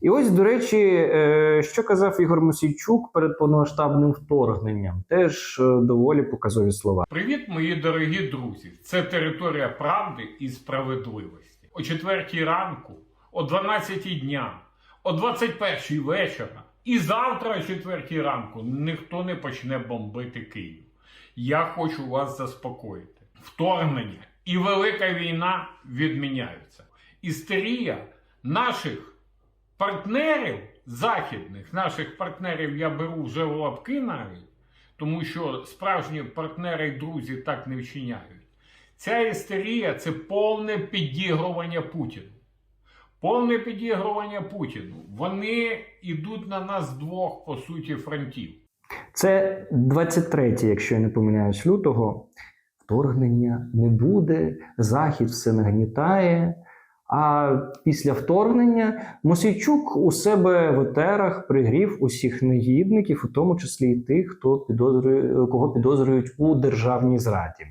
І ось, до речі, е, що казав Ігор Мосійчук перед повномасштабним вторгненням, теж е, доволі показові слова. Привіт, мої дорогі друзі! Це територія правди і справедливості. О 4 ранку, о 12 дня, о 21 вечора і завтра о 4 ранку ніхто не почне бомбити Київ. Я хочу вас заспокоїти. Вторгнення і велика війна відміняються. Істерія наших партнерів західних, наших партнерів я беру вже в лапки навіть тому що справжні партнери і друзі так не вчиняють. Ця істерія це повне підігрування Путіну. Повне підігрування Путіну. Вони йдуть на нас двох, по суті, фронтів. Це 23, якщо я не помиляюсь, лютого. Вторгнення не буде, Захід все нагнітає. А після вторгнення Мосійчук у себе в етерах пригрів усіх негідників, у тому числі і тих, хто підозрює, кого підозрюють у державній зраді.